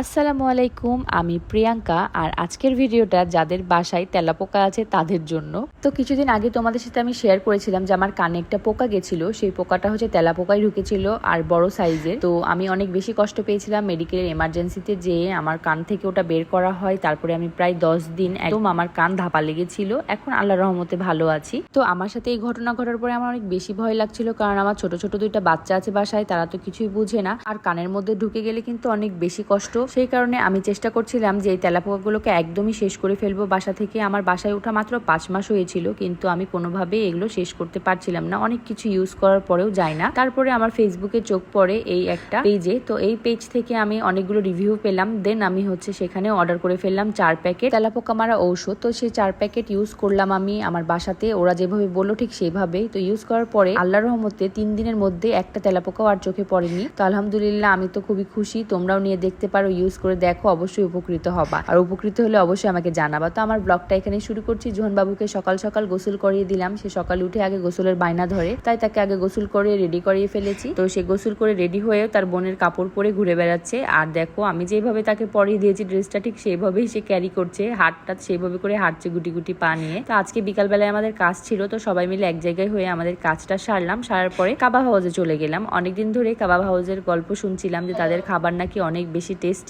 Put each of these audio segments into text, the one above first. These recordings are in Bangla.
আসসালামু আলাইকুম, আমি প্রিয়াঙ্কা। আর আজকের ভিডিওটা যাদের বাসায় তেলাপোকা আছে তাদের জন্য। তো কিছুদিন আগে তোমাদের সাথে আমি শেয়ার করেছিলাম যে আমার কানে একটা পোকা গেছিল। সেই পোকাটা হচ্ছে তেলাপোকায় ঢুকেছিল আর বড় সাইজের তো আমি অনেক বেশি কষ্ট পেয়েছিলাম মেডিকেলের এমার্জেন্সিতে যেয়ে আমার কান থেকে ওটা বের করা হয়। তারপরে আমি প্রায় দশ দিন একদম আমার কান ধাপা লেগেছিল। এখন আল্লাহ রহমতে ভালো আছি। তো আমার সাথে এই ঘটনা ঘটার পরে আমার অনেক বেশি ভয় লাগছিল কারণ আমার ছোট ছোট দুইটা বাচ্চা আছে বাসায়, তারা তো কিছুই বুঝে না। আর কানের মধ্যে ঢুকে গেলে কিন্তু অনেক বেশি কষ্ট। সেই কারণে আমি চেষ্টা করছিলাম যে এই তেলাপোকাগুলোকে একদমই শেষ করে ফেলব। বাসা থেকে আমার বাসায় ওঠা মাত্র পাঁচ মাস হয়েছিল, কিন্তু আমি কোনোভাবেই এগুলো শেষ করতে পারছিলাম না। অনেক কিছু ইউজ করার পরেও যায় না। তারপরে আমার ফেসবুকে চোখ পড়ে এই একটা পেজে তো এই পেজ থেকে আমি অনেকগুলো রিভিউ পেলাম। দেন আমি হচ্ছে সেখানে অর্ডার করে ফেললাম চার প্যাকেট তেলাপোকা মারা ঔষধ। তো সেই চার প্যাকেট ইউজ করলাম আমি আমার বাসাতে। ওরা যেভাবে বলল ঠিক সেভাবেই তো ইউজ করার পরে আল্লাহর রহমতে তিন দিনের মধ্যে একটা তেলাপোকাও আর চোখে পড়েনি। তো আলহামদুলিল্লাহ আমি তো খুবই খুশি। তোমরাও নিয়ে দেখতে পারো ইউজ করে দেখো, অবশ্যই উপকৃত হবা। আর উপকৃত হলে অবশ্যই আমাকে জানাবা। তো আমার ব্লগটা এখানে শুরু করছি। জোহন বাবুকে সকাল সকাল গোসল করিয়ে দিলাম। সে সকালে উঠে আগে গোসলের বায়না ধরে, তাই তাকে আগে গোসল করে রেডি করিয়ে ফেলেছি। তো সে গোসল করে রেডি হয়েও তার বোনের কাপড় পরে ঘুরে বেড়াচ্ছে। আর দেখো, আমি যেভাবে তাকে পরিয়ে দিয়েছি ড্রেসটা ঠিক সেইভাবেই সে ক্যারি করছে। হাতটা সেইভাবে করে হাঁটছে গুটি গুটি পা নিয়ে। তো আজকে বিকালবেলায় আমাদের কাজ ছিল, তো সবাই মিলে এক জায়গায় হয়ে আমাদের কাজটা সারলাম। সারার পরে কাবাব হাউসে চলে গেলাম। অনেকদিন ধরে কাবাব হাউসের গল্প শুনছিলাম যে তাদের খাবার নাকি অনেক বেশি টেস্টি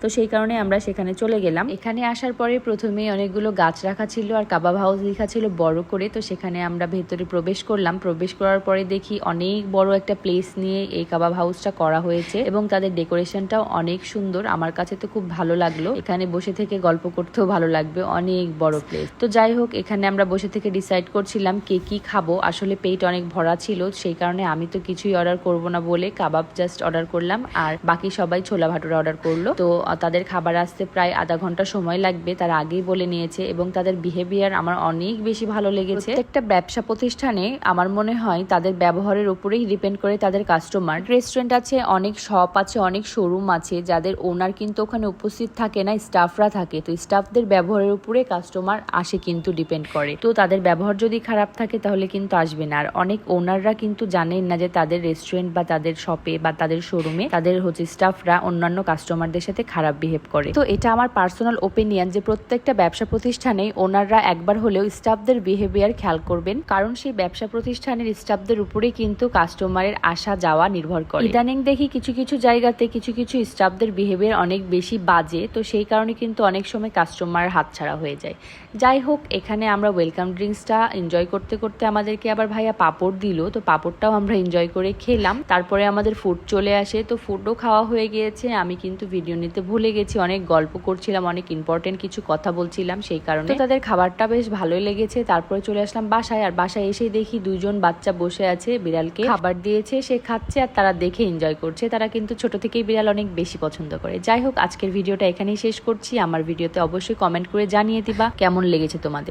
তো সেই কারণে আমরা সেখানে চলে গেলাম। এখানে আসার পরে প্রথমে অনেকগুলো গাছ রাখা ছিল আর কাবাব হাউস লেখা ছিল বড় করে, তো সেখানে আমরা ভেতরে প্রবেশ করলাম। প্রবেশ করার পরে দেখি অনেক বড় একটা প্লেস নিয়ে এই কাবাব হাউসটা করা হয়েছে এবং তাদের ডেকোরেশনটাও অনেক সুন্দর। আমার কাছে তো খুব ভালো লাগল। এখানে বসে থেকে গল্প করতেও ভালো লাগবে, অনেক বড় প্লেস তো যাই হোক, এখানে আমরা বসে থেকে ডিসাইড করছিলাম কে কি খাব। আসলে পেট অনেক ভরা ছিল, সেই কারণে আমি তো কিছুই অর্ডার করব না বলে কাবাব জাস্ট অর্ডার করলাম। আর বাকি সবাই ছোলা ভাটুরা অর্ডার করল। তো তাদের খাবার আসতে প্রায় আধা ঘণ্টা সময় লাগবে। তারা আগেই বলে নিয়েছে এবং তাদের বিহেভিয়ার আমার অনেক বেশি ভালো লেগেছে। একটা ব্যবসা প্রতিষ্ঠানে আমার মনে হয় তাদের ব্যবহারের উপরেই ডিপেন্ড করে তাদের কাস্টমার রেস্টুরেন্ট আছে, অনেক শপ আছে, অনেক শোরুম আছে, যাদের ওনার কিন্তু ওখানে উপস্থিত থাকে না স্টাফরা থাকে। তো স্টাফদের ব্যবহারের উপরে কাস্টমার আসে কিন্তু ডিপেন্ড করে। তো, তাদের ব্যবহার যদি খারাপ থাকে তাহলে কিন্তু আসবে না। আর অনেক ওনাররা কিন্তু জানেন না যে তাদের রেস্টুরেন্ট বা তাদের শপে বা তাদের শোরুমে তাদের হচ্ছে স্টাফরা অন্যান্য কাস্টমারদের সাথে খারাপ বিহেভ করে। তো এটা আমার পার্সোনাল ওপিনিয়ন যে প্রত্যেকটা ব্যবসা প্রতিষ্ঠানে ওনাররা একবার হলেও স্টাফদের বিহেভিয়ার খেয়াল করবেন, কারণ সেই ব্যবসা প্রতিষ্ঠানের স্টাফদের উপরেই কিন্তু কাস্টমারের আসা যাওয়া নির্ভর করে। ইদানিং দেখি কিছু কিছু জায়গাতে কিছু কিছু স্টাফদের বিহেভিয়ার অনেক বেশি বাজে, তো সেই কারণে কিন্তু অনেক সময় কাস্টমার হাতছাড়া হয়ে যায়। যাই হোক, এখানে আমরা ওয়েলকাম ড্রিঙ্কসটা এনজয় করতে করতে আমাদেরকে আবার ভাইয়া পাপড় দিল, তো পাপড়টাও আমরা এনজয় করে খেলাম। তারপরে আমাদের ফুড চলে আসে, তো ফুডও খাওয়া হয়ে গিয়েছে, আমি কিন্তু ভিডিও নিতে ভুলে গেছি অনেক গল্প করছিলাম অনেক ইম্পর্টেন্ট কিছু কথা বলছিলাম সেই কারণে তো তাদের খাবারটা বেশ ভালোই লেগেছে। তারপরে চলে আসলাম বাসায় আর বাসায় এসে দেখি দুজন বাচ্চা বসে আছে বিড়ালকে খাবার দিয়েছে সে খাচ্ছে আর তারা দেখে এনজয় করছে। তারা কিন্তু ছোট থেকেই বিড়াল অনেক বেশি পছন্দ করে। যাই হোক আজকের ভিডিওটা এখানেই শেষ করছি। আমার ভিডিওতে অবশ্যই কমেন্ট করে জানিয়ে দিবা কেমন লেগেছে তোমাদের?